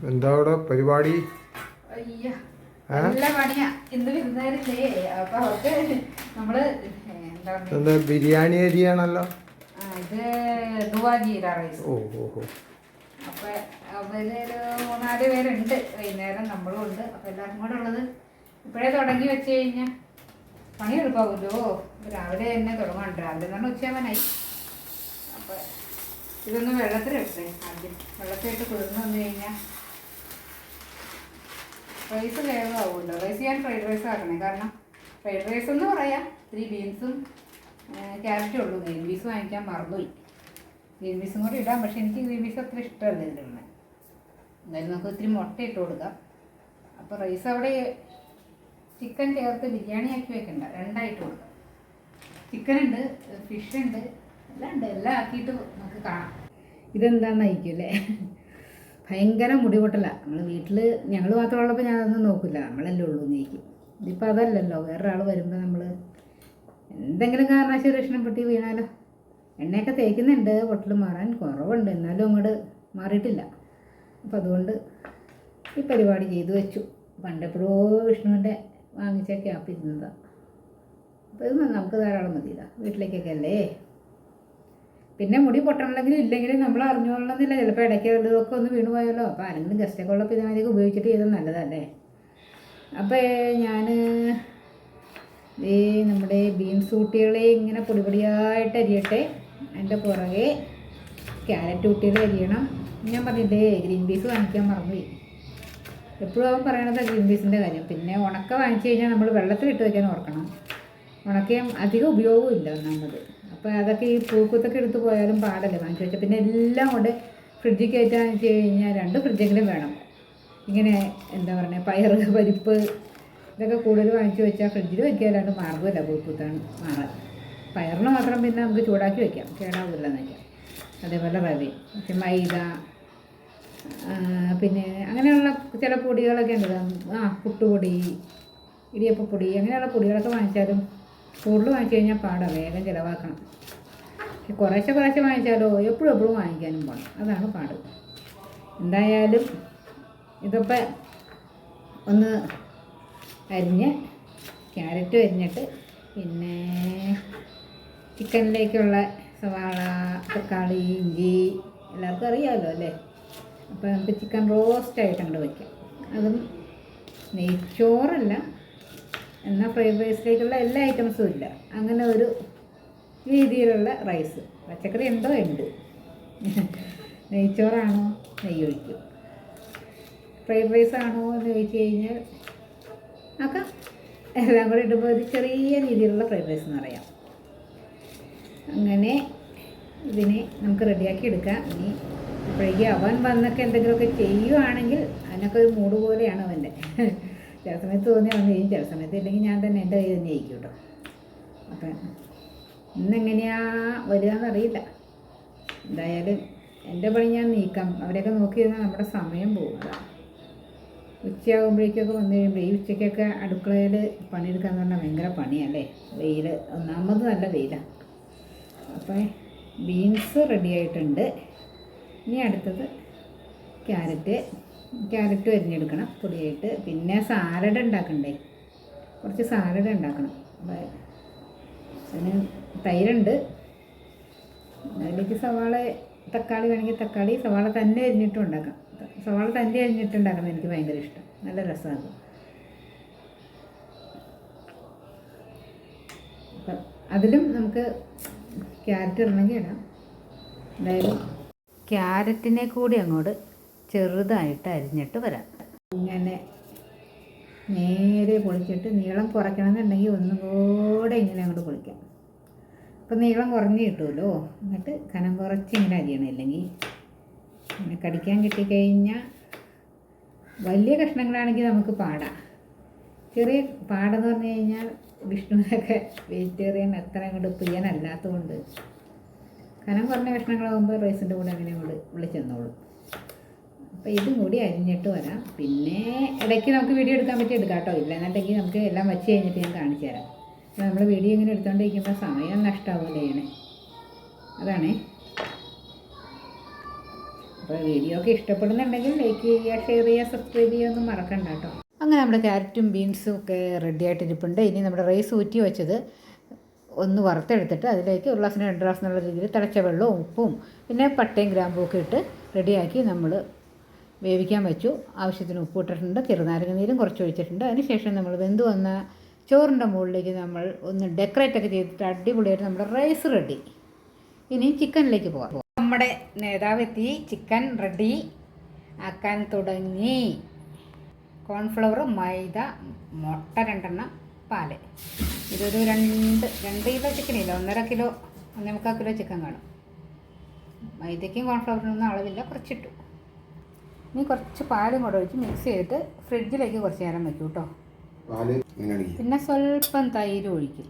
എന്താ അവിടെ പരിപാടി? ബിരിയാണി അരിയാണല്ലോ? ആ, ഇത് ദുവാ റൈസ്. ഓ ഓ ഓ. അപ്പൊ അവർ ഒരു മൂന്നാൽ പേരുണ്ട്. വൈകുന്നേരം നമ്മളും ഉണ്ട്. അപ്പൊ എല്ലാവർക്കും കൂടെ ഉള്ളത് ഇപ്പോഴേ തുടങ്ങി വെച്ച് കഴിഞ്ഞാൽ പണി എളുപ്പമാവുമല്ലോ അപ്പൊ രാവിലെ തന്നെ തുടങ്ങാണ്ട് രാവിലെ എന്ന് പറഞ്ഞാൽ ഉച്ചയാവാനായി. അപ്പൊ ഇതൊന്ന് വെള്ളത്തിലിട്ടേ ആദ്യം വെള്ളത്തിലിട്ട് കുതിർന്ന് വന്നു കഴിഞ്ഞാൽ റൈസ് വേഗമാവുമല്ലോ റൈസ് ഞാൻ ഫ്രൈഡ് റൈസ് ആക്കണേ. കാരണം ഫ്രൈഡ് റൈസ് എന്ന് പറയാം. ഇത്തിരി ബീൻസും ക്യാരറ്റും ഉള്ളൂ. ഗ്രീൻ പീസ് വാങ്ങിക്കാൻ മറന്നുപോയി. ഗ്രീൻ പീസും കൂടി ഇടാം. പക്ഷെ എനിക്ക് ഗ്രീൻ പീസ് അത്ര ഇഷ്ടമല്ല ഇതിലുള്ള എന്തായാലും നമുക്ക് ഇത്തിരി മുട്ട ഇട്ട് കൊടുക്കാം. അപ്പോൾ റൈസ് അവിടെ ചിക്കൻ ചേർത്ത് ബിരിയാണി ആക്കി വെക്കണ്ട. രണ്ടായിട്ട് കൊടുക്കാം. ചിക്കൻ ഉണ്ട് ഫിഷ് ഉണ്ട് എല്ലാം ഉണ്ട്. എല്ലാം ആക്കിയിട്ട് നമുക്ക് കാണാം. ഇതെന്താണെന്ന് അയക്കും അല്ലേ ഭയങ്കര മുടിപൊട്ടല. നമ്മൾ വീട്ടിൽ ഞങ്ങൾ മാത്രമുള്ളപ്പോൾ ഞാനൊന്നും നോക്കില്ല നമ്മളല്ലേ ഉള്ളൂ നീക്കും. ഇതിപ്പോൾ അതല്ലല്ലോ. വേറൊരാൾ വരുമ്പോൾ നമ്മൾ എന്തെങ്കിലും കാരണവശാൽ രക്ഷണം പൊട്ടി വീണാലോ? എണ്ണയൊക്കെ തേക്കുന്നുണ്ട്. പൊട്ടൽ മാറാൻ കുറവുണ്ട്. എന്നാലും അങ്ങോട്ട് മാറിയിട്ടില്ല. അപ്പം അതുകൊണ്ട് ഈ പരിപാടി ചെയ്തു വെച്ചു. പണ്ടെപ്പോഴോ വിഷ്ണുവിന്റെ വാങ്ങിച്ച ക്യാപ്പ് ഇരുന്നതാണ് അപ്പോൾ ഇത് നമുക്ക് ധാരാളം മതിയില്ല. വീട്ടിലേക്കൊക്കെ അല്ലേ? പിന്നെ മുടി പൊട്ടണമെങ്കിൽ ഇല്ലെങ്കിൽ നമ്മൾ അറിഞ്ഞോളണമെന്നില്ല ചിലപ്പോൾ ഇടയ്ക്ക് ഇതൊക്കെ ഒന്ന് വീണ് പോയാലോ അപ്പോൾ ആരെങ്കിലും ഗസ്റ്റൊക്കെ ഉള്ളപ്പോൾ ഇതിനകത്തേക്ക് ഉപയോഗിച്ചിട്ട് ചെയ്തത് നല്ലതല്ലേ? അപ്പോൾ ഞാൻ ഈ നമ്മുടെ ബീൻസ് കൂട്ടികളെ ഇങ്ങനെ പൊടി പൊടിയായിട്ട് അരിയട്ടെ. അതിന്റെ പുറകെ ക്യാരറ്റ് കുട്ടികൾ അരിയണം. ഞാൻ പറഞ്ഞില്ലേ ഗ്രീൻ പീസ് വാങ്ങിക്കാൻ മറന്നുപോയി. എപ്പോഴും അവൻ പറയണത് ഗ്രീൻ പീസിന്റെ കാര്യം. പിന്നെ ഉണക്ക വാങ്ങിച്ചു കഴിഞ്ഞാൽ നമ്മൾ വെള്ളത്തിലിട്ട് വയ്ക്കാൻ ഓർക്കണം. ഉണക്കയും അധികം ഉപയോഗവും ഇല്ല ഒന്നാമത്. അപ്പോൾ അതൊക്കെ ഈ പൂക്കുത്തൊക്കെ എടുത്ത് പോയാലും പാടല്ലേ? വാങ്ങിച്ചു വെച്ചാൽ പിന്നെ എല്ലാം കൊണ്ട് ഫ്രിഡ്ജിൽ കയറ്റാൻ വെച്ച് കഴിഞ്ഞാൽ രണ്ട് ഫ്രിഡ്ജെങ്കിലും വേണം. ഇങ്ങനെ എന്താ പറയുക പയർ പരിപ്പ് ഇതൊക്കെ കൂടുതൽ വാങ്ങിച്ചു വെച്ചാൽ ഫ്രിഡ്ജിൽ വെക്കാല്ലാണ്ട് മാർഗമല്ല പൂക്കുത്താണ് മാറാൻ. പയറിന് മാത്രം പിന്നെ നമുക്ക് ചൂടാക്കി വെക്കാം. കേടാവില്ലെന്ന് വെക്കാം. അതേപോലെ റവി പക്ഷെ മൈദ പിന്നെ അങ്ങനെയുള്ള ചില പൊടികളൊക്കെ ഉണ്ട് ആ പുട്ടുപൊടി ഇടിയപ്പപ്പൊടി അങ്ങനെയുള്ള പൊടികളൊക്കെ വാങ്ങിച്ചാലും കൂടുതൽ വാങ്ങിച്ചു കഴിഞ്ഞാൽ പാടാണ് വേഗം ചിലവാക്കണം. കുറേശ്ശെ കുറേശ്ശെ വാങ്ങിച്ചാലോ എപ്പോഴും എപ്പോഴും വാങ്ങിക്കാനും പോകണം അതാണ് പാട്. എന്തായാലും ഇതൊക്കെ ഒന്ന് അരിഞ്ഞ് ക്യാരറ്റ് അരിഞ്ഞിട്ട് പിന്നെ ചിക്കനിലേക്കുള്ള സവാള തക്കാളി ഇഞ്ചി എല്ലാവർക്കും അറിയാമല്ലോ അല്ലേ? അപ്പോൾ നമുക്ക് ചിക്കൻ റോസ്റ്റ് ആയിട്ട് അങ്ങോട്ട് വയ്ക്കാം അതും നെയ്ച്ചോറല്ല എന്നാൽ ഫ്രൈഡ് റൈസിലേക്കുള്ള എല്ലാ ഐറ്റംസും ഇല്ല. അങ്ങനെ ഒരു രീതിയിലുള്ള റൈസ് പച്ചക്കറി ഉണ്ടോ? ഉണ്ട്. നെയ്ച്ചോറാണോ? നെയ്യ് ഒഴിക്കും. ഫ്രൈഡ് റൈസ് ആണോ എന്ന് ചോദിച്ചു കഴിഞ്ഞാൽ ആക്കാം. എല്ലാം കൂടെ ഇടുമ്പോൾ ഒരു ചെറിയ രീതിയിലുള്ള ഫ്രൈഡ് റൈസ് എന്ന് പറയാം. അങ്ങനെ ഇതിനെ നമുക്ക് റെഡിയാക്കി എടുക്കാം. ഇനി ഇപ്പോഴേക്കും അവൻ വന്നൊക്കെ എന്തെങ്കിലുമൊക്കെ ചെയ്യുവാണെങ്കിൽ അതിനൊക്കെ ഒരു മൂട് പോലെയാണ് അവന്റെ. ചില സമയത്ത് തോന്നി വന്ന് ചെയ്യും ചില സമയത്ത് ഇല്ലെങ്കിൽ ഞാൻ തന്നെ എന്റെ കയ്യിൽ തന്നെ ആയിരിക്കും കേട്ടോ. അപ്പം ഇന്നെങ്ങനെയാ വരികയെന്നറിയില്ല എന്തായാലും എന്റെ പണി ഞാൻ നീക്കാം. അവരെയൊക്കെ നോക്കി ഇരുന്നാൽ നമ്മുടെ സമയം പോകും. അതാണ് ഉച്ചയാകുമ്പോഴേക്കൊക്കെ വന്നു കഴിയുമ്പോൾ ഈ ഉച്ചയ്ക്കൊക്കെ അടുക്കളയിൽ പണിയെടുക്കാന്ന് പറഞ്ഞാൽ ഭയങ്കര പണിയല്ലേ? വെയിൽ ഒന്നാമത് നല്ല വെയിലാണ് അപ്പം ബീൻസ് റെഡി ആയിട്ടുണ്ട്. ഇനി അടുത്തത് ക്യാരറ്റ് ക്യാരറ്റ് അരിഞ്ഞെടുക്കണം പൊടിയായിട്ട്. പിന്നെ സാലഡ് ഉണ്ടാക്കണ്ടേ? കുറച്ച് സാലഡ് ഉണ്ടാക്കണം. അതിന് തൈരുണ്ട്. അതിലേക്ക് സവാള തക്കാളി വേണമെങ്കിൽ തക്കാളി സവാള തന്നെ അരിഞ്ഞിട്ടും ഉണ്ടാക്കാം. സവാള തന്നെ അരിഞ്ഞിട്ടുണ്ടാക്കുന്നത് എനിക്ക് ഭയങ്കര ഇഷ്ടം. നല്ല രസമാണ്. അതിലും നമുക്ക് ക്യാരറ്റ് ഇടണമെങ്കിൽ ഇടാം. എന്തായാലും ക്യാരറ്റിനെ കൂടി അങ്ങോട്ട് ചെറുതായിട്ട് അരിഞ്ഞിട്ട് വരാം. ഇങ്ങനെ നേരെ പൊളിച്ചിട്ട് നീളം കുറയ്ക്കണമെന്നുണ്ടെങ്കിൽ ഒന്നുകൂടെ ഇങ്ങനെ അങ്ങോട്ട് പൊളിക്കാം. അപ്പം നീളം കുറഞ്ഞ് കിട്ടുമല്ലോ? എന്നിട്ട് കനം കുറച്ച് ഇങ്ങനെ അരിയണം. ഇല്ലെങ്കിൽ ഇങ്ങനെ കടിക്കാൻ കിട്ടിക്കഴിഞ്ഞാൽ വലിയ കഷ്ണങ്ങളാണെങ്കിൽ നമുക്ക് പാടാം. ചെറിയ പാടെന്ന് പറഞ്ഞു കഴിഞ്ഞാൽ വിഷ്ണുവിനൊക്കെ വെജിറ്റേറിയൻ അത്ര അങ്ങോട്ട് പ്രിയനല്ലാത്തതുകൊണ്ട് കനം കുറഞ്ഞ കഷ്ണങ്ങളാകുമ്പോൾ റൈസിന്റെ കൂടെ അങ്ങനെ അങ്ങോട്ട് വിളിച്ചെന്നോളും അപ്പോൾ ഇതും കൂടി അരിഞ്ഞിട്ട് വരാം. പിന്നെ ഇടയ്ക്ക് നമുക്ക് വീഡിയോ എടുക്കാൻ പറ്റി എടുക്കാം കേട്ടോ. ഇല്ല എന്നുണ്ടെങ്കിൽ നമുക്ക് എല്ലാം വെച്ച് കഴിഞ്ഞിട്ട് ഞാൻ കാണിച്ചു തരാം. അപ്പോൾ നമ്മൾ വീഡിയോ ഇങ്ങനെ എടുത്തുകൊണ്ടിരിക്കുമ്പോൾ സമയം നഷ്ടമാവില്ല ചെയ്യണേ അതാണേ. അപ്പോൾ വീഡിയോ ഒക്കെ ഇഷ്ടപ്പെടുന്നുണ്ടെങ്കിൽ ലൈക്ക് ചെയ്യുക ഷെയർ ചെയ്യുക സബ്സ്ക്രൈബ് ചെയ്യുക ഒന്നും മറക്കണ്ട കേട്ടോ. അങ്ങനെ നമ്മുടെ ക്യാരറ്റും ബീൻസും ഒക്കെ റെഡി ആയിട്ടിരിപ്പുണ്ട്. ഇനി നമ്മുടെ റൈസ് ഊറ്റി വെച്ചത് ഒന്ന് വറുത്തെടുത്തിട്ട് അതിലേക്ക് ഒരു ഗ്ലാസ്സിന് രണ്ട് ഗ്ലാസ് എന്നുള്ള രീതിയിൽ തിളച്ച വെള്ളവും ഉപ്പും പിന്നെ പട്ടയും ഗ്രാമ്പും ഒക്കെ ഇട്ട് റെഡിയാക്കി നമ്മൾ വേവിക്കാൻ വെച്ചു. ആവശ്യത്തിന് ഉപ്പ് ഇട്ടിട്ടുണ്ട് ചെറുനാരങ്ങ നീരും കുറച്ച് ഒഴിച്ചിട്ടുണ്ട്. അതിനുശേഷം നമ്മൾ വെന്ത് വന്ന ചോറിന്റെ മുകളിലേക്ക് നമ്മൾ ഒന്ന് ഡെക്കറേറ്റ് ഒക്കെ ചെയ്തിട്ട് അടിപൊളിയായിട്ട് നമ്മുടെ റൈസ് റെഡി ഇനി ചിക്കനിലേക്ക് പോകാം നമ്മുടെ നേതാവ് എത്തി ചിക്കൻ റെഡി ആക്കാൻ തുടങ്ങി. കോൺഫ്ലവർ മൈദ മുട്ട രണ്ടെണ്ണം പാൽ. ഇതൊരു രണ്ട് രണ്ട് കിലോ ചിക്കനില്ല ഒന്നര കിലോ ഒന്നേ മുക്കാൽ കിലോ ചിക്കൻ കാണും മൈദയ്ക്കും കോൺഫ്ലവറിനൊന്നും അളവില്ല കുറച്ചിട്ടു. ഇനി കുറച്ച് പാലും കൂടെ ഒഴിച്ച് മിക്സ് ചെയ്തിട്ട് ഫ്രിഡ്ജിലേക്ക് കുറച്ച് നേരം വെക്കും കേട്ടോ. പിന്നെ സ്വല്പം തൈര് ഒഴിക്കും.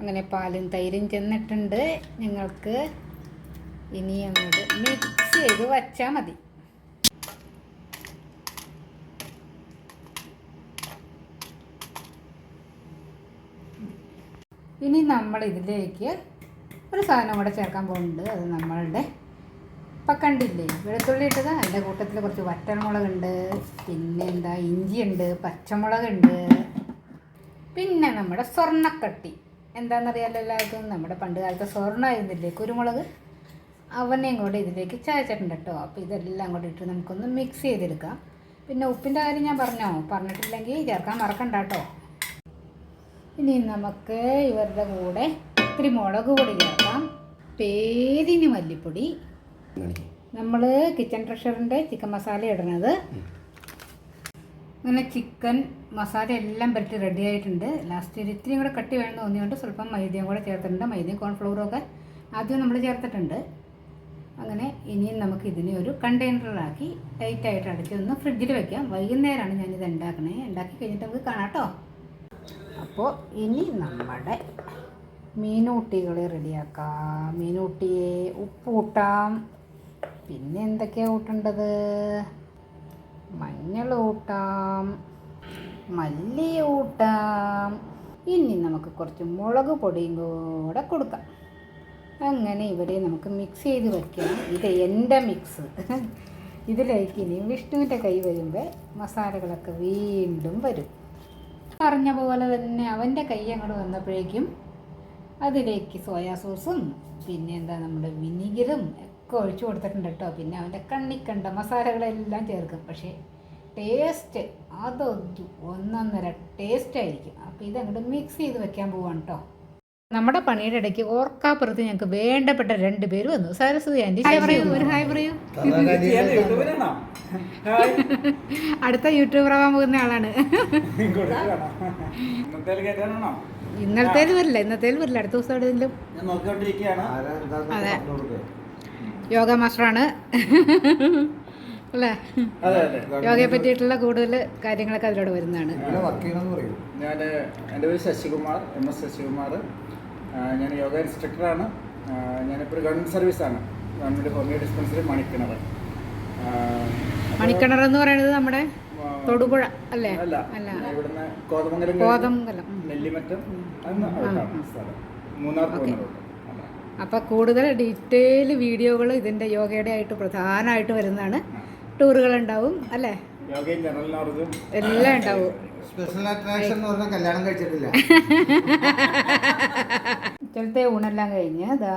അങ്ങനെ പാലും തൈരും ചെന്നിട്ടുണ്ട്. നിങ്ങൾക്ക് ഇനി അങ്ങോട്ട് മിക്സ് ചെയ്ത് വച്ചാൽ മതി. ഇനി നമ്മൾ ഇതിലേക്ക് ഒരു സാധനം കൂടെ ചേർക്കാൻ പോകുന്നുണ്ട്. അത് നമ്മളുടെ ഇപ്പം കണ്ടില്ലേ വെളുത്തുള്ളി ഇട്ടത് അതിന്റെ കൂട്ടത്തിൽ കുറച്ച് വറ്റൽമുളകുണ്ട് പിന്നെ എന്താ ഇഞ്ചിയുണ്ട് പച്ചമുളകുണ്ട് പിന്നെ നമ്മുടെ സ്വർണക്കട്ടി. എന്താണെന്നറിയാലോ എല്ലാവർക്കും? നമ്മുടെ പണ്ട് കാലത്തെ സ്വർണമായിരുന്നില്ലേ കുരുമുളക്. അവനെയും കൂടെ ഇതിലേക്ക് ചായച്ചിട്ടുണ്ട് കേട്ടോ. അപ്പോൾ ഇതെല്ലാം കൂടെ ഇട്ട് നമുക്കൊന്ന് മിക്സ് ചെയ്തെടുക്കാം. പിന്നെ ഉപ്പിന്റെ കാര്യം ഞാൻ പറഞ്ഞോ? പറഞ്ഞിട്ടില്ലെങ്കിൽ ചേർക്കാൻ മറക്കണ്ട കേട്ടോ. ഇനി നമുക്ക് ഇവരുടെ കൂടെ ഇത്തിരി മുളക് പൊടി ചേർക്കാം. പേരിന് മല്ലിപ്പൊടി. നമ്മൾ കിച്ചൺ ട്രഷറിന്റെ ചിക്കൻ മസാല ഇടണത് അങ്ങനെ ചിക്കൻ മസാല എല്ലാം പറ്റി റെഡി ആയിട്ടുണ്ട്. ലാസ്റ്റ് ഒരു ഇത്തിരിയും കൂടെ കട്ടി വേണമെന്ന് തോന്നിയുകൊണ്ട് സ്വല്പം മൈദയും കൂടെ ചേർത്തിട്ടുണ്ട്. മൈദയും കോൺഫ്ലവറും ഒക്കെ ആദ്യം നമ്മൾ ചേർത്തിട്ടുണ്ട്. അങ്ങനെ ഇനിയും നമുക്ക് ഇതിനെ ഒരു കണ്ടെയ്നറിലാക്കി ടൈറ്റായിട്ട് അടച്ച് ഒന്ന് ഫ്രിഡ്ജിൽ വെക്കാം. വൈകുന്നേരമാണ് ഞാനിത് ഉണ്ടാക്കണേ. ഉണ്ടാക്കി കഴിഞ്ഞിട്ട് നമുക്ക് കാണാം കേട്ടോ. അപ്പോൾ ഇനി നമ്മുടെ മീനൂട്ടികളെ റെഡിയാക്കാം. മീനൂട്ടിയെ ഉപ്പ് കൂട്ടാം പിന്നെ എന്തൊക്കെയാണ് കൂട്ടേണ്ടത് മഞ്ഞൾ കൂട്ടാം മല്ലി കൂട്ടാം ഇനി നമുക്ക് കുറച്ച് മുളക് പൊടിയും കൂടെ കൊടുക്കാം. അങ്ങനെ ഇവിടെ നമുക്ക് മിക്സ് ചെയ്ത് വെക്കണം. ഇത് എന്റെ മിക്സ് ഇതിലേക്ക് ഇനി വിഷ്ണുവിന്റെ കൈ വരുമ്പോൾ മസാലകളൊക്കെ വീണ്ടും വരും. പറഞ്ഞ പോലെ തന്നെ അവന്റെ കൈ അങ്ങോട്ട് വന്നപ്പോഴേക്കും അതിലേക്ക് സോയാ സോസും പിന്നെ എന്താ നമ്മുടെ വിനീഗറും ഒക്കെ ഒഴിച്ചു കൊടുത്തിട്ടുണ്ട് കേട്ടോ. പിന്നെ അവന്റെ കണ്ണിക്കണ്ട മസാലകളെല്ലാം ചേർക്കും. പക്ഷേ ടേസ്റ്റ് അതൊരു ഒന്നൊന്നര ടേസ്റ്റ് ആയിരിക്കും. അപ്പോൾ ഇതങ്ങോട്ട് മിക്സ് ചെയ്ത് വെക്കാൻ പോവാണ് കേട്ടോ. നമ്മുടെ പണിയുടെ ഇടയ്ക്ക് ഓർക്കാപ്പുറത്ത് ഞങ്ങൾക്ക് വേണ്ടപ്പെട്ട രണ്ട് പേര് വന്നു. സരസ്വതി ആന്റി ഹായ് പറയൂ ഒരു ഹായ് പറയൂ യൂട്യൂബിലാണോ അടുത്ത യൂട്യൂബർ ആവാൻ പോകുന്ന ആളാണ്. ഇന്നത്തെ വരില്ല ഇന്നത്തേലും വരില്ല അടുത്ത ദിവസം എവിടെയെങ്കിലും അതെ. യോഗ മാസ്റ്ററാണ്. അല്ലേ? അതെ അതെ. യോഗയെ പറ്റിയിട്ടുള്ള കൂടുതൽ കാര്യങ്ങളൊക്കെ അതിലൂടെ വരുന്നതാണ്. ഞാൻ എന്റെ പേര് ശശികുമാർ എം എസ് ശശികുമാർ. ഞാൻ യോഗ ഇൻസ്ട്രക്ടറാണ്. ഞാനിപ്പോൾ ഒരു ഗവൺമെന്റ് സർവീസാണ്. Government homeo dispensary Manikkinar Manikkinar എന്ന് പറയുന്നത് നമ്മുടെ തൊടുപുഴ അല്ലേ? അല്ല ഇവിടുന്ന് കോതമംഗലം കോതമംഗലം. നെല്ലിമറ്റം സ്ഥലം. മൂന്നാർ പോകുന്ന അപ്പോൾ കൂടുതൽ ഡീറ്റെയിൽ വീഡിയോകൾ ഇതിന്റെ യോഗയുടെ ആയിട്ട് പ്രധാനമായിട്ട് വരുന്നതാണ്. ടൂറുകൾ ഉണ്ടാവും അല്ലേ? യോഗയും ജനറൽ നോളജും എല്ലാം ഉണ്ടാവും. സ്പെഷ്യൽ അട്രാക്ഷൻ എന്ന് പറഞ്ഞാൽ കല്യാണം കഴിച്ചിട്ടില്ല. ഊണെല്ലാം കഴിഞ്ഞ് അതാ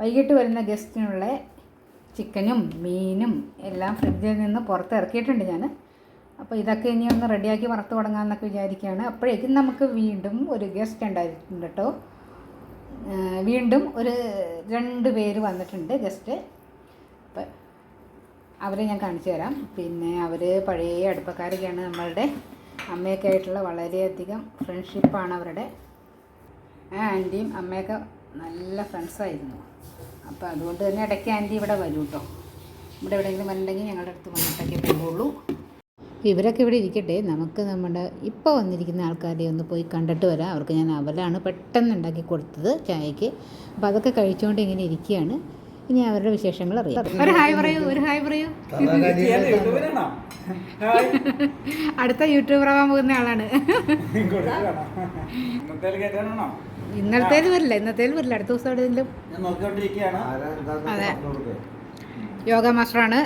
വൈകിട്ട് വരുന്ന ഗസ്റ്റിനുള്ള ചിക്കനും മീനും എല്ലാം ഫ്രിഡ്ജിൽ നിന്ന് പുറത്ത് ഇറക്കിയിട്ടുണ്ട് ഞാൻ അപ്പോൾ ഇതൊക്കെ ഇനി ഒന്ന് റെഡിയാക്കി വറുത്ത് തുടങ്ങാമെന്നൊക്കെ വിചാരിക്കുകയാണ്. അപ്പോഴേക്കും നമുക്ക് വീണ്ടും ഒരു ഗസ്റ്റ് ഉണ്ടായിട്ടുണ്ട് കേട്ടോ. വീണ്ടും ഒരു രണ്ട് പേര് വന്നിട്ടുണ്ട് ഗസ്റ്റ്. അവരെ ഞാൻ കാണിച്ചു തരാം. പിന്നെ അവർ പഴയ അടുപ്പക്കാരൊക്കെയാണ് നമ്മളുടെ. അമ്മയൊക്കെ ആയിട്ടുള്ള വളരെയധികം ഫ്രണ്ട്ഷിപ്പാണ് അവരുടെ. ആ ആന്റിയും അമ്മയൊക്കെ നല്ല ഫ്രണ്ട്സായിരുന്നു അപ്പോൾ അതുകൊണ്ട് തന്നെ ഇടയ്ക്ക് ആന്റി ഇവിടെ വരും കേട്ടോ ഇവിടെ എവിടെയെങ്കിലും വന്നിട്ടുണ്ടെങ്കിൽ ഞങ്ങളുടെ അടുത്ത് വന്നിട്ടൊക്കെ പോകുള്ളൂ ഇവരൊക്കെ ഇവിടെ ഇരിക്കട്ടെ. നമുക്ക് നമ്മുടെ ഇപ്പോൾ വന്നിരിക്കുന്ന ആൾക്കാരെ ഒന്ന് പോയി കണ്ടിട്ട് വരാം. അവർക്ക് ഞാൻ അവലാണ് പെട്ടെന്ന് ഉണ്ടാക്കി കൊടുത്തത് ചായക്ക്. അപ്പോൾ അതൊക്കെ കഴിച്ചുകൊണ്ട് ഇങ്ങനെ ഇരിക്കുകയാണ്. ഇനി അവരുടെ വിശേഷങ്ങൾ അറിയാം. ഒരു ഹായ് പറയൂ ഒരു ഹായ് പറയൂ. യൂട്യൂബിലാണോ അടുത്ത യൂട്യൂബർ ആവാൻ പോകുന്ന ആളാണ്. ഇന്നത്തെ ഇന്നലത്തേത് വരില്ല ഇന്നത്തേത് വരില്ല. അടുത്ത ദിവസം എവിടെയെങ്കിലും അതെ. യോഗ മാസ്റ്ററാണ്.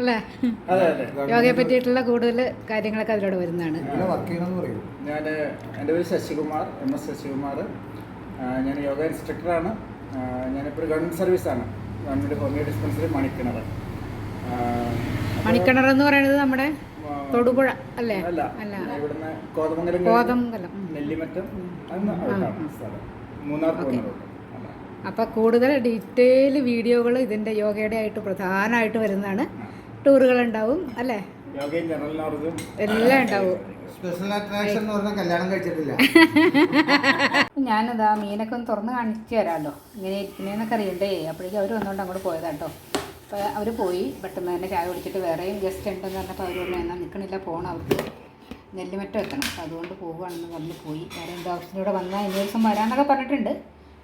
അല്ലേ? അതെ അതെ. യോഗയെ പറ്റിയിട്ടുള്ള കൂടുതൽ കാര്യങ്ങളൊക്കെ അതിലൂടെ വരുന്നതാണ്. ഞാൻ എന്റെ പേര് ശശികുമാർ എം എസ് ശശികുമാർ. ഞാൻ യോഗ ഇൻസ്ട്രക്ടറാണ് ഞാനിപ്പോൾ ഒരു ഗവൺമെന്റ് സർവീസാണ് government homeo dispensary Manikkinar Manikkinar എന്ന് പറയുന്നത് നമ്മുടെ തൊടുപുഴ അല്ലേ? അല്ല ഇവിടുന്ന് കോതമംഗലം കോതമംഗലം. നെല്ലിമറ്റം മൂന്നാർ പോകുന്ന അപ്പോൾ കൂടുതൽ ഡീറ്റെയിൽ വീഡിയോകൾ ഇതിന്റെ യോഗയുടെ ആയിട്ട് പ്രധാനമായിട്ട് വരുന്നതാണ്. ടൂറുകൾ ഉണ്ടാവും അല്ലേ എല്ലാം ഉണ്ടാവും. എന്ന് കല്യാണം കഴിച്ചിട്ടില്ല. ഞാനതാ മീനൊക്കെ ഒന്ന് തുറന്ന് കാണിച്ചു തരാമല്ലോ ഇങ്ങനെ ഇരിക്കുന്നതെന്നൊക്കെ അറിയണ്ടേ? അപ്പോഴേക്കും അവർ വന്നുകൊണ്ട് അങ്ങോട്ട് പോയതാട്ടോ അപ്പോൾ അവർ പോയി. പെട്ടെന്ന് തന്നെ ചായ കുടിച്ചിട്ട് വേറെയും ഗസ്റ്റ് ഉണ്ടെന്ന് പറഞ്ഞപ്പോൾ അവർ പറഞ്ഞു എന്നാൽ നിൽക്കണില്ല പോകണം അവർക്ക്. നെല്ലുമറ്റം എത്തണം അപ്പോൾ അതുകൊണ്ട് പോവുകയാണെന്ന് പറഞ്ഞ് പോയി. വേറെ എന്തോ ആവശ്യത്തിലൂടെ വന്നാൽ ഇനി ദിവസം വരാമെന്നൊക്കെ പറഞ്ഞിട്ടുണ്ട്.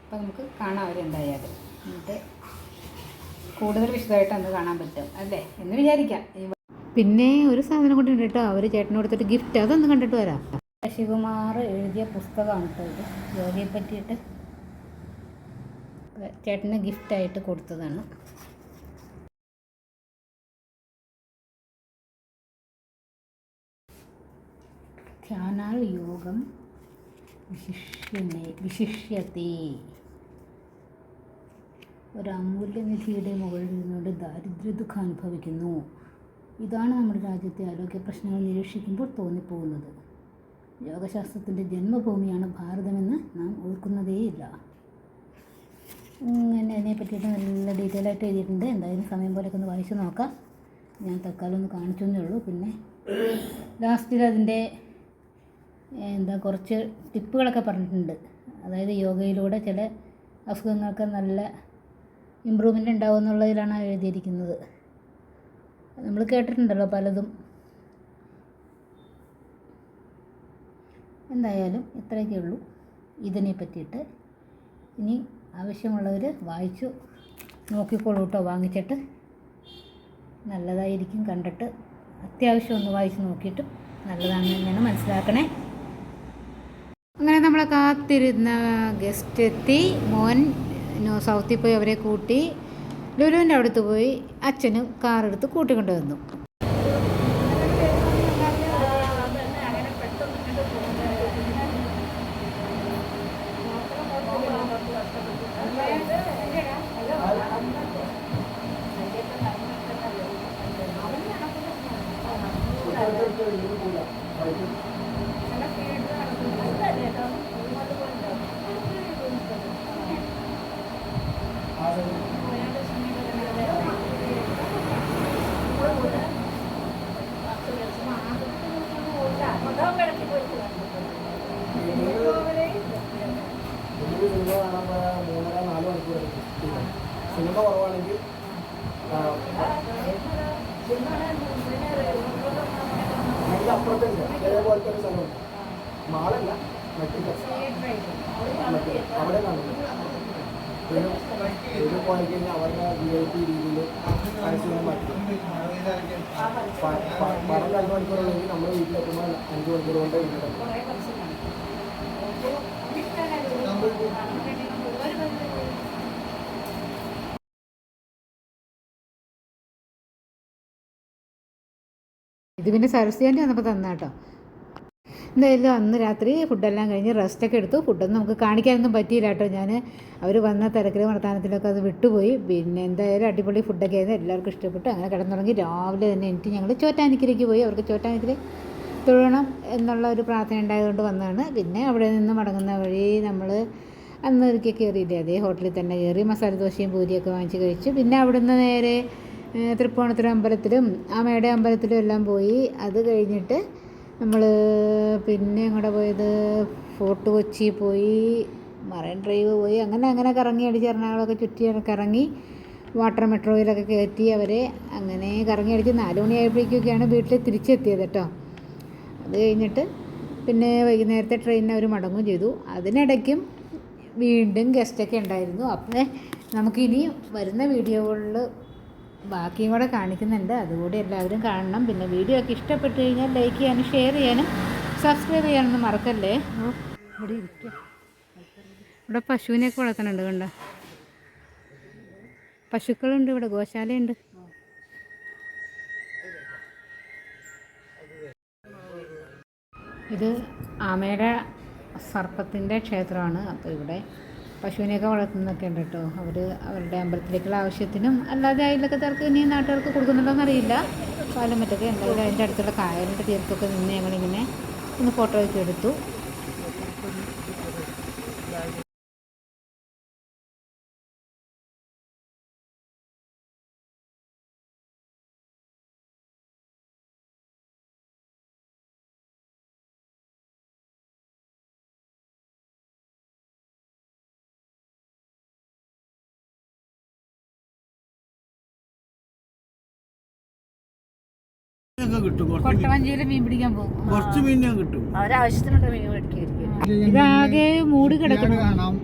അപ്പോൾ നമുക്ക് കാണാം അവരെന്തായാലും എന്നിട്ട് കൂടുതൽ വിശദമായിട്ട് അന്ന് കാണാൻ പറ്റും. അല്ലേ? എന്ന് വിചാരിക്കാം. പിന്നെ ഒരു സാധനം കൂടി ഉണ്ട് കേട്ടോ. അവർ ചേട്ടന് കൊടുത്തിട്ട് ഗിഫ്റ്റ് അതൊന്ന് കണ്ടിട്ട് വരാം. ശശികുമാർ എഴുതിയ പുസ്തകമാണ് കേട്ടോ ഇത്. യോഗയെ പറ്റിയിട്ട് ചേട്ടന് ഗിഫ്റ്റായിട്ട് കൊടുത്തതാണ്. ധ്യാനാൽ യോഗം വിശിഷ്യനെ വിശിഷ്യത്തെ. ഒരു അമൂല്യനിധിയുടെ മുകളിൽ നിന്നുകൊണ്ട് ദാരിദ്ര്യ ദുഃഖം അനുഭവിക്കുന്നു. ഇതാണ് നമ്മുടെ രാജ്യത്തെ ആരോഗ്യ പ്രശ്നങ്ങൾ നിരീക്ഷിക്കുമ്പോൾ തോന്നിപ്പോകുന്നത്. യോഗശാസ്ത്രത്തിന്റെ ജന്മഭൂമിയാണ് ഭാരതമെന്ന് നാം ഓർക്കുന്നതേയില്ല. ഇങ്ങനെ അതിനെ പറ്റിയിട്ട് നല്ല ഡീറ്റെയിൽ ആയിട്ട് എഴുതിയിട്ടുണ്ട്. എന്തായാലും സമയം പോലെയൊക്കെ ഒന്ന് വായിച്ചു നോക്കാം. ഞാൻ തൽക്കാലം ഒന്ന് കാണിച്ചു എന്നേ ഉള്ളൂ. പിന്നെ ലാസ്റ്റിൽ അതിന്റെ എന്താ കുറച്ച് ടിപ്പുകളൊക്കെ പറഞ്ഞിട്ടുണ്ട്. അതായത് യോഗയിലൂടെ ചില അസുഖങ്ങൾക്ക് നല്ല ഇമ്പ്രൂവ്മെന്റ് ഉണ്ടാവും എന്നുള്ളതിലാണ് എഴുതിയിരിക്കുന്നത്. നമ്മൾ കേട്ടിട്ടുണ്ടല്ലോ പലതും. എന്തായാലും ഇത്രയൊക്കെ ഉള്ളൂ. ഇതിനെ പറ്റിയിട്ട് ഇനി ആവശ്യമുള്ളവർ വായിച്ചു നോക്കിക്കോളൂ കേട്ടോ. വാങ്ങിച്ചിട്ട് നല്ലതായിരിക്കും കണ്ടിട്ട്. അത്യാവശ്യം ഒന്ന് വായിച്ച് നോക്കിയിട്ട് നല്ലതാണെന്ന് തന്നെയാണ് മനസ്സിലാക്കണേ. അങ്ങനെ നമ്മളെ കാത്തിരുന്ന ഗസ്റ്റ് എത്തി. മോൻ സൗത്തിൽ പോയി അവരെ കൂട്ടി. ലുലുവിന്റെ അടുത്ത് പോയി അച്ഛനും കാറെടുത്ത് കൂട്ടിക്കൊണ്ട് വന്നു സിനിമ കുറവാണെങ്കിൽ അപ്പുറത്തുണ്ട് ഇതേപോലെ തന്നെ സ്ഥലമുണ്ട്. മാളല്ല മറ്റേ അവിടെ കാണുന്നത് ഒരു അവരുടെ വി ഐ പി രീതിയിൽ പരസ്യം മാറ്റി മണിക്കൂറുണ്ടെങ്കിൽ നമ്മുടെ വീട്ടിലെത്തുമ്പോൾ അഞ്ച് മണിക്കൂർ കൊണ്ട് ഇത് പിന്നെ സരസ്വതി വന്നപ്പോൾ തന്ന കേട്ടോ എന്തായാലും അന്ന് രാത്രി ഫുഡെല്ലാം കഴിഞ്ഞ് റെസ്റ്റൊക്കെ എടുത്തു. ഫുഡൊന്നും നമുക്ക് കാണിക്കാനൊന്നും പറ്റിയില്ല കേട്ടോ ഞാൻ അവർ വന്ന തിരക്കിൽ വർത്താനത്തിലൊക്കെ അത് വിട്ടുപോയി. പിന്നെ എന്തായാലും അടിപൊളി ഫുഡൊക്കെ ആയിരുന്നു. എല്ലാവർക്കും ഇഷ്ടപ്പെട്ടു. അങ്ങനെ കിടന്നുറങ്ങി രാവിലെ തന്നെ എനിക്ക് ഞങ്ങൾ ചോറ്റാനിക്കലേക്ക് പോയി. അവർക്ക് ചോറ്റാനിക്കിൽ തൊഴണം എന്നുള്ള ഒരു പ്രാർത്ഥന ഉണ്ടായതുകൊണ്ട് വന്നതാണ്. പിന്നെ അവിടെ നിന്ന് മടങ്ങുന്ന വഴി നമ്മൾ അന്ന് ഒരിക്കൽ കയറിയില്ലേ? അതേ ഹോട്ടലിൽ തന്നെ കയറി മസാല ദോശയും പൂരിയൊക്കെ വാങ്ങിച്ച് കഴിച്ചു. പിന്നെ അവിടുന്ന് നേരെ തൃപ്പൂണിത്തുറ അമ്പലത്തിലും ആമയുടെ അമ്പലത്തിലും എല്ലാം പോയി. അത് കഴിഞ്ഞിട്ട് നമ്മൾ പിന്നെ ഇങ്ങോട്ട് പോയത്? ഫോർട്ട് കൊച്ചി പോയി മറൈൻ ഡ്രൈവ് പോയി. അങ്ങനെ അങ്ങനെ കറങ്ങി അടിച്ച് എറണാകുളമൊക്കെ ചുറ്റി കറങ്ങി വാട്ടർ മെട്രോയിലൊക്കെ കയറ്റി അവരെ അങ്ങനെ കറങ്ങി അടിച്ച് നാല് മണിയായപ്പോഴേക്കൊക്കെയാണ് വീട്ടിൽ തിരിച്ചെത്തിയത് കേട്ടോ. അത് കഴിഞ്ഞിട്ട് പിന്നെ വൈകുന്നേരത്തെ ട്രെയിനിന് അവർ മടങ്ങും ചെയ്തു. അതിനിടയ്ക്കും വീണ്ടും ഗസ്റ്റൊക്കെ ഉണ്ടായിരുന്നു. അപ്പോൾ നമുക്കിനി വരുന്ന വീഡിയോകളിൽ ബാക്കിയും കൂടെ കാണിക്കുന്നുണ്ട്. അതുകൂടി എല്ലാവരും കാണണം. പിന്നെ വീഡിയോ ഒക്കെ ഇഷ്ടപ്പെട്ടു കഴിഞ്ഞാൽ ലൈക്ക് ചെയ്യാനും ഷെയർ ചെയ്യാനും സബ്സ്ക്രൈബ് ചെയ്യാനൊന്നും മറക്കല്ലേ? ഇവിടെ ഇരിക്കുക ഇവിടെ പശുവിനെയൊക്കെ വളർത്തുന്നുണ്ട് കണ്ട? പശുക്കളുണ്ട് ഇവിടെ ഗോശാലയുണ്ട്. ഇത് ആമയുടെ സർപ്പത്തിന്റെ ക്ഷേത്രമാണ്. അപ്പോൾ ഇവിടെ പശുവിനെയൊക്കെ വളർത്തുന്നൊക്കെ ഉണ്ട് കേട്ടോ. അവർ അവരുടെ അമ്പലത്തിലേക്കുള്ള ആവശ്യത്തിനും അല്ലാതെ അതിലൊക്കെ തിരക്ക് ഇനി നാട്ടുകാർക്ക് കൊടുക്കുന്നുണ്ടോയെന്ന് അറിയില്ല. പാലം മറ്റൊക്കെ എന്തായാലും അതിന്റെ അടുത്തുള്ള കായലിന്റെ തീർത്തൊക്കെ നിന്ന് ഞങ്ങളിങ്ങനെ ഒന്ന് ഫോട്ടോ ഒക്കെ എടുത്തു. ഒക്കെ കിട്ടും. കുറച്ച് കൊട്ടവഞ്ചിയിൽ മീൻ പിടിക്കാൻ പോകും. കുറച്ച് മീനെ കിട്ടും. അവരാവശ്യത്തിനുള്ള മീൻ പിടിക്കായിരിക്കും ഇതാകെ മൂട് കിടക്കുന്നു. കാണാം.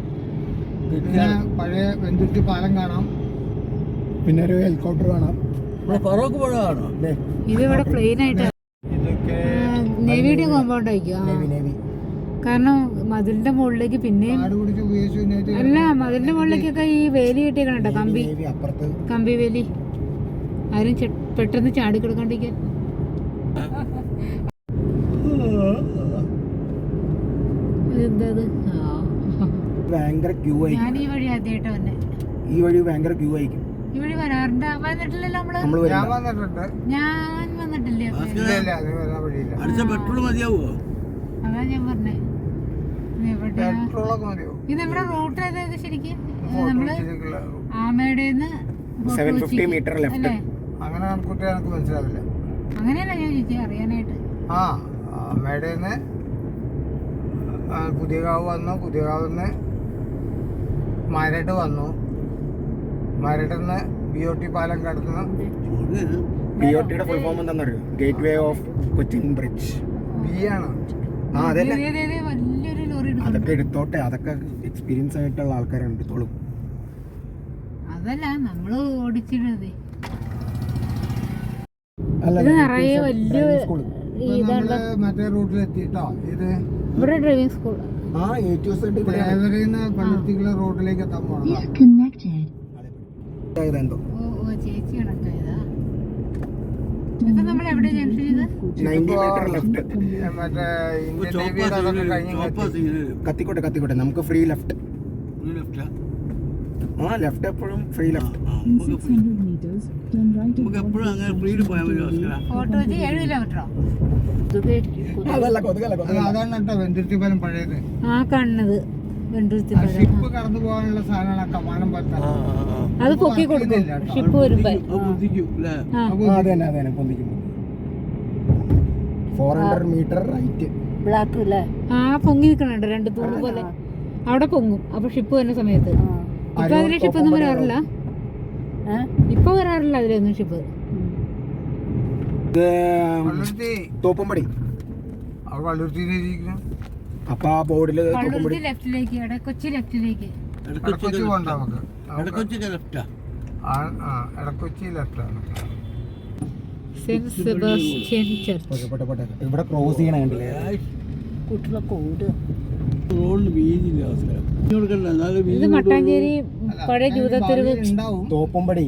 പിന്നെ പഴയ വെന്തുരുത്തി പാലം കാണാം. പിന്നെ ഒരു ഹെലികോപ്റ്റർ കാണാം. ഫറോക്ക് പ്ലെയിൻ ആയിട്ട് നേവിയുടെ കോമ്പൗണ്ട് ആയിരിക്കും. കാരണം മതിലിന്റെ മുകളിലേക്ക് പിന്നെയും അല്ല മതിലിന്റെ മുകളിലേക്കൊക്കെ ഈ വേലി കെട്ടിയേക്കണം കേട്ടോ കമ്പി കമ്പി വേലി. ആരും പെട്ടെന്ന് ചാടി കിടക്കാണ്ടിരിക്കാൻ. ഭയങ്കര ക്യൂ ആയിരിക്കും. ഞാൻ ഈ വഴി ആദ്യമായിട്ട് വന്നെ. ഈ വഴി ഭയങ്കര ക്യൂ ആയിരിക്കും. ഈ വഴി വരാറുണ്ട്. വന്നിട്ടില്ലല്ലോ നമ്മൾ? നമ്മൾ ഞാൻ വന്നിട്ടുണ്ട്. ഞാൻ വന്നിട്ടില്ല ഇല്ല ഇല്ല അത് വരാൻ വഴിയില്ല. അടിച്ച പെട്രോൾ മതിയാവോ? അതാ ഞാൻ പറഞ്ഞേ. ഇത് എവിടെയാ? പെട്രോളൊക്കെ മതിയോ ഇത് നമ്മുടെ റൂട്ട് ഏതായത് ശരിക്കും? ഫോട്ടോ നമ്മൾ ശരിക്കുള്ള ആമയുടേന്ന് സെവൻ ഫിഫ്റ്റി മീറ്റർ ലെഫ്റ്റ് അല്ലേ? അങ്ങനെ കണക്കൂട്ടി എനിക്ക് മനസ്സിലാവില്ല. അങ്ങനെയല്ല ഞാൻ ചോദിച്ചത് അറിയാനായിട്ട്. ആ അമ്മയുടെ നിന്ന് പുതിയകാവ് വന്നു. പുതിയകാവ് നിന്ന് മരട് വന്നു. മരട് നിന്ന് ബി ഒ ടി പാലം കടന്ന്. ബി ഒ ടിയുടെ ഫുൾ ഫോം എന്താണെന്നറിയോ gateway of Cochin bridge B ആണ്. ആ അതല്ലേ? ദേ, ദേ, ദേ, വലിയൊരു ലോറി എടുക്കുന്നു അതൊക്കെ എടുത്തോട്ടെ. അതൊക്കെ എക്സ്പീരിയൻസ് ആയിട്ടുള്ള ആൾക്കാരുണ്ട് എടുത്തോളും അതല്ല നമ്മൾ ഓടിച്ചിടത് ഇത് നിറയെ വലിയ മറ്റേ റൂട്ടിൽ എത്തിട്ടോ ഇത് ഇവിടെ ഡ്രൈവിംഗ് സ്കൂൾ ആ എ ടു സെഡ് നിന്ന് പള്ളിത്തിക്കുള്ള റോഡിലേക്ക് എത്താൻ പോകണം എന്തോ ഓ ഓ ചേച്ചി കണക്റ്റായതാ ഇപ്പൊ നമ്മൾ എവിടെ ജംഗ്ഷൻ ചെയ്ത്? നയന്റി മീറ്റർ ലെഫ്റ്റ് മറ്റേ ഇന്ത്യൻ നേവിയുടെ അതൊക്കെ കഴിഞ്ഞ് ചോപ്പാ കത്തിക്കോട്ടെ കത്തിക്കോട്ടെ. നമുക്ക് ഫ്രീ ലെഫ്റ്റ് ലെഫ്റ്റാ ആ ലെഫ്റ്റ് എപ്പോഴും ഫ്രീ ലെഫ്റ്റ് നമുക്ക് എപ്പോഴും അങ്ങനെ ഫ്രീയിൽ പോയാൽ മതി അതല്ല കൊതുകല്ല അതാണ് കേട്ടോ പഴയത്. ആ ഷിപ്പ് കടന്നു പോകാനുള്ള സാധനമാണ് ആ കമാനം പോലത്തെ. അത് പൊക്കി കൊടുക്കും. ഷിപ്പ് വരുമ്പോ. അത് ബുദ്ധിക്കും അല്ലേ? ആ. ആ അതെ തന്നെ അതെ തന്നെ പൊന്തിക്കും four hundred metre right black അല്ലേ ആ പൊങ്ങി നിൽക്കണുണ്ട് രണ്ട് തൂണ് പോലെ. അവിടെ പൊങ്ങും. അപ്പൊ ഷിപ്പ് വരുന്ന സമയത്ത്. ഇപ്പൊ അതിലെ ഷിപ്പ് ഒന്നും വരാറില്ല? ഇപ്പൊ വരാറില്ല അതിലൊന്നും ഷിപ്പ് തോപ്പുംപടി. അപ്പൊ ആ തോപ്പുംപടി. പള്ളുരുത്തി ലെഫ്റ്റിലേക്ക് ഇവിടെ കൊച്ചി ലെഫ്റ്റിലേക്ക് ഇടക്കൊച്ചി പോകണ്ട നമുക്ക്. ഇടക്കൊച്ചൊക്കെ ലെഫ്റ്റാ ഇടക്കൊച്ചി ലെഫ്റ്റാണ്. ഇവിടെ ക്രോസ് ചെയ്യണ കണ്ടില്ലേ? റോഡിന് വീതിയില്ല കൊടുക്കണ്ട എന്നാലും ഇത് വീതി മട്ടാഞ്ചേരി പഴയ ജൂതത്തെരുവ് തോപ്പുംപടി.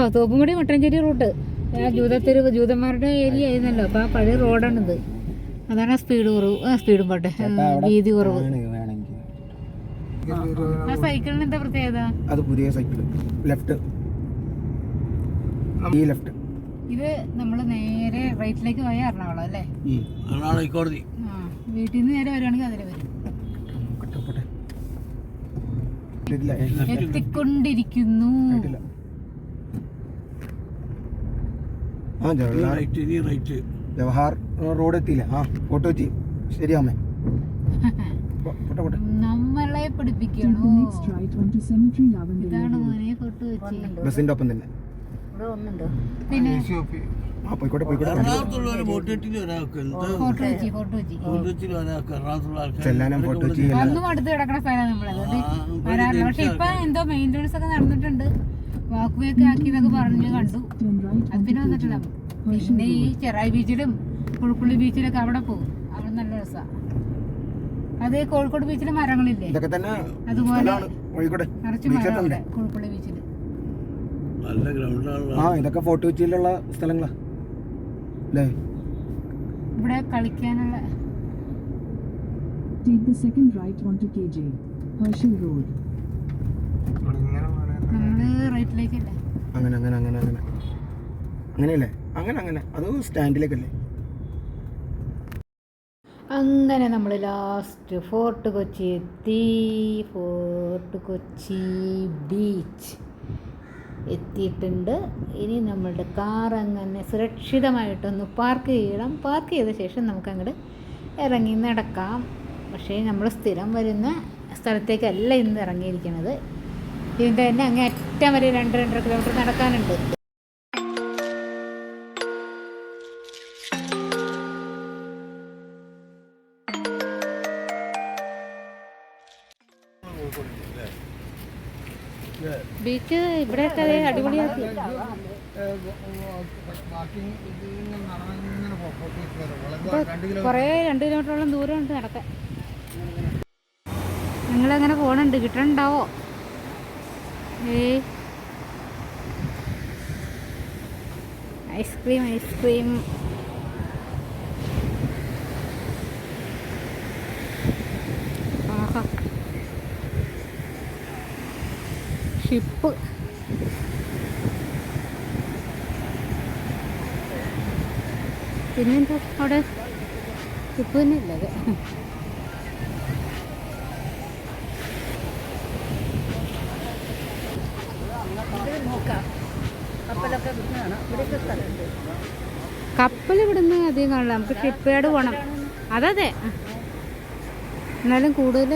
ആ തോപ്പുംപടി മട്ടാഞ്ചേരി റൂട്ട്. ആ ജൂതത്തെരുവ് ജൂതന്മാരുടെ ഏരിയ ആയിരുന്നല്ലോ. അപ്പൊ ആ പഴയ റോഡാണിത്. അതാണ് സ്പീഡ് കുറവ്. ആ സ്പീഡും പോട്ടെ. ആ, വീതി കുറവ്. ആ സൈക്കിളിന് എന്താ പ്രത്യേകത? അത് പുതിയ സൈക്കിൾ ലെഫ്റ്റ്. ഈ ലെഫ്റ്റ്. ഇത് നമ്മൾ നേരെ റൈറ്റിലേക്ക് പോയ എറണാകുളം അല്ലേ? ഹൈക്കോടതി. ആ വീട്ടിൽ നിന്ന് നേരെ വരുവാണെങ്കിൽ അതിൽ വരും പോട്ടെ ഇല്ല, എത്തിക്കൊണ്ടിരിക്കുന്നു. ആ ജവഹർ റോഡ് എത്തിയില്ല? ആ ഫോട്ടോ വെച്ച്. ശരി അമ്മേ. നമ്മളെ പഠിപ്പിക്കണോ? ഇതാണ് മോനെ ഫോട്ടോ വെച്ച്. ബസ്സിന്റെ ഒപ്പം തന്നെ. പിന്നെ ആ പോയിക്കോട്ടെ പോയിക്കോട്ടെ. എറണാകുളത്തുള്ള ബോട്ടെട്ടിൽ ഒരാൾക്ക് എന്താ ഫോട്ടോ വെച്ച് ഫോട്ടോ വെച്ച്. ബോട്ടെട്ടിൽ ഒരാൾക്ക് എറണാകുളത്തുള്ള ആൾക്കാർ ചെല്ലാനും ഫോട്ടോ വെച്ച് അന്നും അടുത്ത് കിടക്കണ സ്ഥലം നമ്മളത്. അതുകൊണ്ട് വരാറില്ല പക്ഷെ ഇപ്പൊ എന്തോ മെയിന്റെനൻസ് ഒക്കെ നടന്നിട്ടുണ്ട്. വാക്കുവേക്ക് ആക്കിയതൊക്കെ പറഞ്ഞ് കണ്ടു. അത് പിന്നെ വന്നിട്ടില്ല. പിന്നെ ഈ ചെറായി ബീച്ചിലും പുഴുപ്പള്ളി ബീച്ചിലൊക്കെ അവിടെ പോകും. അവിടെ നല്ല രസമാണ് അത് കോഴിക്കോട് ബീച്ചിലെ മരങ്ങളില്ലേ? ഇതൊക്കെ തന്നെ അതുപോലെ സ്ഥലമാണ്. കോഴിക്കോട് നിറച്ച് ബീച്ചൊക്കെ മരം ഉണ്ട്. അവിടെ ബീച്ചിൽ ആ ഇതൊക്കെ ഫോർട്ട് കൊച്ചിയിലുള്ള സ്ഥലങ്ങളാ. അല്ലേ ഇവിടെ കളിക്കാനുള്ള take the second right on to Hershey Road. ഇങ്ങനെ പറയുന്നത് നമ്മൾ റൈറ്റിലേക്കല്ലേ? അങ്ങനെ അങ്ങനെ അങ്ങനെ അങ്ങനെ. അങ്ങനെയല്ലേ? അങ്ങനെ അങ്ങനെ. അത് സ്റ്റാൻഡിലേക്കല്ലേ? അങ്ങനെ നമ്മൾ ലാസ്റ്റ് ഫോർട്ട് കൊച്ചി എത്തി. ഫോർട്ട് കൊച്ചി ബീച്ച് എത്തിയിട്ടുണ്ട്. ഇനി നമ്മളുടെ കാർ അങ്ങനെ സുരക്ഷിതമായിട്ടൊന്ന് പാർക്ക് ചെയ്യണം. പാർക്ക് ചെയ്ത ശേഷം നമുക്ക് അങ്ങോട്ട് ഇറങ്ങി നടക്കാം. പക്ഷേ നമ്മൾ സ്ഥിരം വരുന്ന സ്ഥലത്തേക്കല്ല ഇന്ന് ഇറങ്ങിയിരിക്കുന്നത് ഇതിന്റെ തന്നെ അങ്ങേ അറ്റം വരെ രണ്ട് രണ്ടര കിലോമീറ്റർ നടക്കാനുണ്ട്. ബീച്ച് ഇവിടെയൊക്കെ അതേ അടിപൊളിയാക്കി. കൊറേ രണ്ട് കിലോമീറ്ററോളം ദൂരമുണ്ട് നടക്കാൻ. നിങ്ങളെങ്ങനെ പോണുണ്ട്? കിട്ടണുണ്ടാവോ? ഏ. Ice cream ice cream. Ship. പിന്നെന്താ അവിടെ? ഷിപ്പ് തന്നെ ഇല്ലത് കപ്പൽ ഇവിടുന്ന് അധികം കാണില്ല നമുക്ക് ഷിപ്പ് യാർഡ് പോകണം അതെ എന്നാലും കൂടുതൽ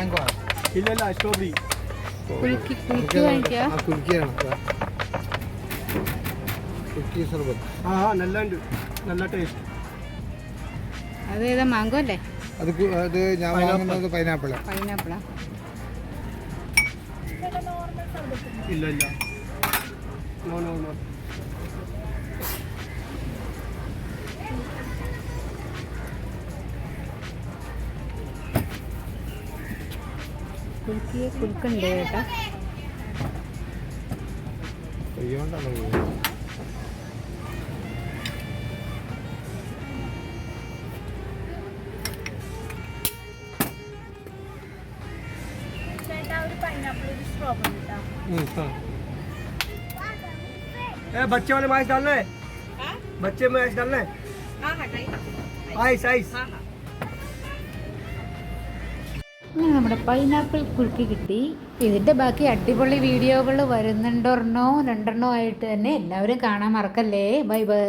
എന്താ ആണ് ഇല്ലല്ല സ്ട്രോബെറി കുലുക്കി കുലുക്കി ആ കുലുക്കിയാണ് കുലുക്കി സർബത്ത്. ആ നല്ല ഉണ്ട് നല്ല ടേസ്റ്റ് അത് ഏതാ മാംഗോ അല്ലേ? അത് അത് ഞാൻ വാങ്ങുന്നത് പൈനാപ്പിൾ പൈനാപ്പിളാ ഇല്ല ഇല്ല. നോ നോ നോ കുലുക്കി കുലുക്കുണ്ട് കേട്ടോ കയ്യോണ്ടാണ് പോകുന്നത് ए बच्चे वाले माइस डालना है बच्चे में आइस डालना है आइस आइस ഇങ്ങനെ നമ്മുടെ പൈനാപ്പിൾ കുലുക്കി കിട്ടി. ഇതിന്റെ ബാക്കി അടിപൊളി വീഡിയോകൾ വരുന്നുണ്ടൊരെണ്ണോ രണ്ടെണ്ണോ ആയിട്ട് തന്നെ എല്ലാവരും കാണാൻ മറക്കല്ലേ? Bye bye